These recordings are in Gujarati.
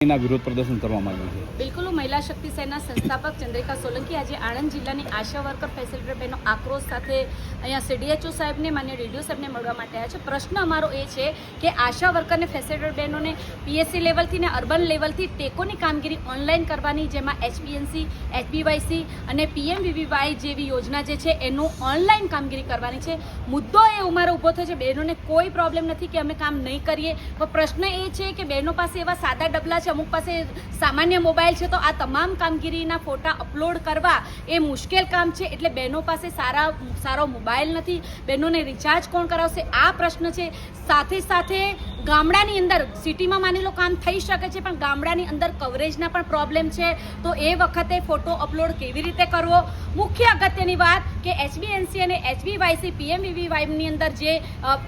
વિરોધ પ્રદર્શન કરવામાં આવ્યું છે. બિલકુલ મહિલા શક્તિ સેના સંસ્થાપક ચંદ્રિકા સોલંકી આજે આણંદ જિલ્લાની આશા વર્કર ફેસિલિટેટર બહેનો આક્રોશ સાથે અહીંયા સીડીએચઓ સાહેબને, માન્ય ડીડીઓ સાહેબને મળવા માટે આવ્યા છે. પ્રશ્ન અમારો એ છે કે આશા વર્કરને ફેસિલિટેટર બહેનોને, પીએસસી લેવલથી ને અર્બન લેવલથી ટેકોની કામગીરી ઓનલાઈન કરવાની, જેમાં એચપીએનસી એચબીવાયસી અને પીએમવીવીવાય જેવી યોજના જે છે એનું ઓનલાઈન કામગીરી કરવાની છે. મુદ્દો એ ઉમારો ઊભો થયો છે, બહેનોને કોઈ પ્રોબ્લેમ નથી કે અમે કામ નહીં કરીએ. પણ પ્રશ્ન એ છે કે બહેનો પાસે એવા સાદા ડબલા છે અમુક પાસે સામાન્ય મોબાઈલ છે તો આ તમામ કામગીરીના ફોટા અપલોડ કરવા એ મુશ્કેલ કામ છે. એટલે બહેનો પાસે સારા, સારો મોબાઈલ નથી. બહેનોને રિચાર્જ કોણ કરાવશે? આ પ્રશ્ન છે. સાથે સાથે ગામડાની અંદર સિટીમાં માની લો કામ થઈ શકે છે, પણ ગામડાની અંદર કવરેજના પણ પ્રોબ્લેમ છે. તો એ વખતે ફોટો અપલોડ કેવી રીતે કરવો? મુખ્ય અગત્યની વાત કે એચબીએનસી અને એચબીવાયસી પીએમવીવીવાયની અંદર જે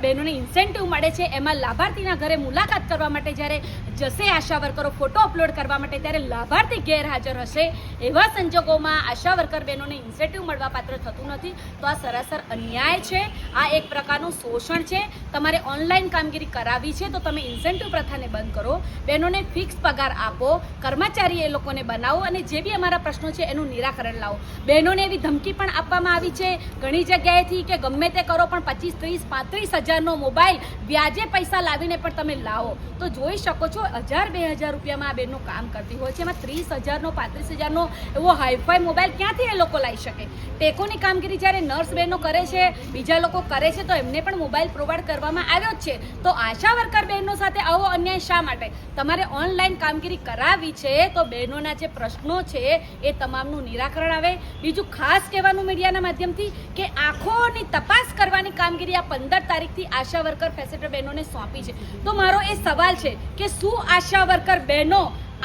બહેનોને ઇન્સેન્ટિવ મળે છે, એમાં લાભાર્થીના ઘરે મુલાકાત કરવા માટે જ્યારે જશે આશા વર્કરો ફોટો અપલોડ કરવા માટે, ત્યારે લાભાર્થી ગેરહાજર હશે. એવા સંજોગોમાં આશા વર્કર બહેનોને ઇન્સેન્ટિવ મળવા પાત્ર થતું નથી. તો આ સરાસર અન્યાય છે. આ એક પ્રકારનું શોષણ છે. તમારે ઓનલાઈન કામગીરી કરાવી છે. તો તમે ઇન્સેન્ટિવ પ્રથાને બંધ કરો, બહેનોને ફિક્સ પગાર આપો કર્મચારી એ લોકોને બનાવો અને જે બી અમારા પ્રશ્નો છે એનું નિરાકરણ લાવો. બહેનોને એવી ધમકી પણ આપવામાં આવી છે, ઘણી જગ્યાએથી કે ગમે તે કરો પણ પચીસ, ત્રીસ, પાંત્રીસ હજારનો મોબાઈલ વ્યાજે પૈસા લાવીને પણ તમે લાવો. તો જોઈ શકો છો, હજાર, બે હજાર રૂપિયામાં આ બેનનું કામ કરતી હોય છે. એમાં ત્રીસ હજારનો, પાંત્રીસ હજારનો એવો હાઈફાઈ મોબાઈલ ક્યાંથી એ લોકો લાવી શકે? ટેકોની કામગીરી જ્યારે નર્સ બહેનો કરે છે, બીજા લોકો કરે છે, તો એમને પણ મોબાઈલ પ્રોવાઈડ કરવામાં આવ્યો જ છે. તો આશા વર્કર બહેનો સાથે આવો અન્યાય શા માટે? તમારે ઓનલાઈન કામગીરી કરાવી છે તો બહેનોના જે પ્રશ્નો છે એ તમામનું નિરાકરણ આવે. બીજું ખાસ કહેવાનું મીડિયાના માધ્યમથી કે આંખોની તપાસ કરવાની કામગીરી આ પંદર તારીખથી આશા વર્કર ફેસિલિટર બહેનોને સોંપી છે. તો મારો એ સવાલ છે કે શું આશા વર્કર બહેનો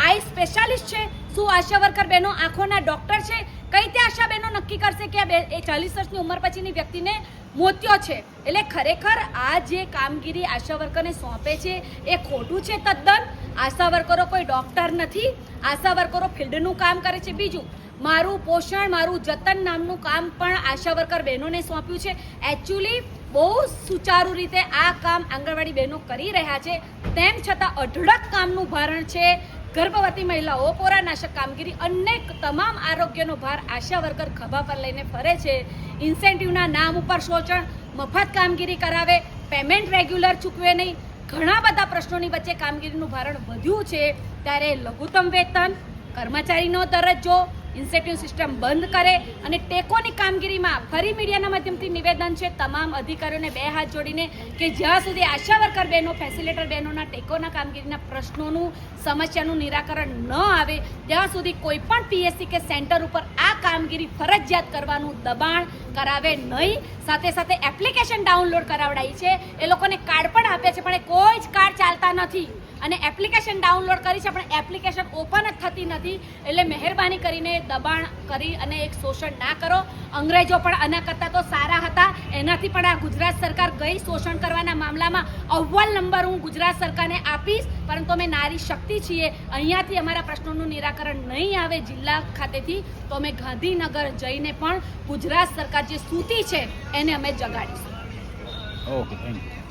આઈ સ્પેશિયાલિસ્ટ છે? શું આશા વર્કર બહેનો આંખોના ડોક્ટર છે? કઈ રીતે આશા બહેનો નક્કી કરશે કે આ બે ચાલીસ વર્ષની ઉંમર પછીની વ્યક્તિને મોત્યો છે. એટલે ખરેખર આ જે કામગીરી આશા વર્કરને સોંપે છે, એ ખોટું છે તદ્દન. આશા વર્કરો કોઈ ડોક્ટર નથી. આશા વર્કરો ફિલ્ડનું કામ કરે છે. બીજું, મારું પોષણ, મારું જતન નામનું કામ પણ આશા વર્કર બહેનોને સોંપ્યું છે. એકચ્યુઅલી બહુ સુચારુ રીતે આ કામ આંગણવાડી બહેનો કરી રહ્યા છે. તેમ છતાં અઢળક કામનું ભારણ છે. ગર્ભવતી મહિલાઓ, પોરાનાશક કામગીરી અનેક તમામ આરોગ્યનો ભાર આશા વર્કર ખભા પર લઈને ફરે છે. ઇન્સેન્ટિવના નામ ઉપર શોષણ, મફત કામગીરી કરાવે, પેમેન્ટ રેગ્યુલર ચૂકવે નહીં. ઘણા બધા પ્રશ્નોની વચ્ચે કામગીરીનું ભારણ વધ્યું છે. ત્યારે લઘુત્તમ વેતન, કર્મચારીનો દરજ્જો ઇન્સેન્ટિવ સિસ્ટમ બંધ કરે અને ટેકોની કામગીરીમાં ફરી મીડિયાના માધ્યમથી નિવેદન છે તમામ અધિકારીઓને બે હાથ જોડીને કે જ્યાં સુધી આશા વર્કર બહેનો ફેસિલેટર બહેનોના ટેકોના કામગીરીના પ્રશ્નોનું, સમસ્યાનું નિરાકરણ ન આવે, ત્યાં સુધી કોઈ પણ પીએસસી કે સેન્ટર ઉપર આ કામગીરી ફરજિયાત કરવાનું દબાણ કરાવે નહીં. સાથે સાથે એપ્લિકેશન ડાઉનલોડ કરાવડાવી છે. એ લોકોને કાર્ડ પણ આપ્યા છે, પણ એ કોઈ જ કાર્ડ ચાલતા નથી. અને એપ્લિકેશન ડાઉનલોડ કરી છે, પણ એપ્લિકેશન ઓપન જ થતી નથી. એટલે મહેરબાની કરીને દબાણ કરી અને એક શોષણ ના કરો. અંગ્રેજો પણ આના કરતાં તો સારા હતા. એનાથી પણ આ ગુજરાત સરકાર ગઈ શોષણ કરવાના મામલામાં અવ્વલ નંબર હું ગુજરાત સરકારને આપીશ. પરંતુ અમે નારી શક્તિ છીએ. અહીંયાથી અમારા પ્રશ્નોનું નિરાકરણ નહીં આવે જિલ્લા ખાતેથી. તો અમે ગાંધીનગર જઈને પણ ગુજરાત સરકાર જે સૂતી છે એને અમે જગાડીશું. Okay thank you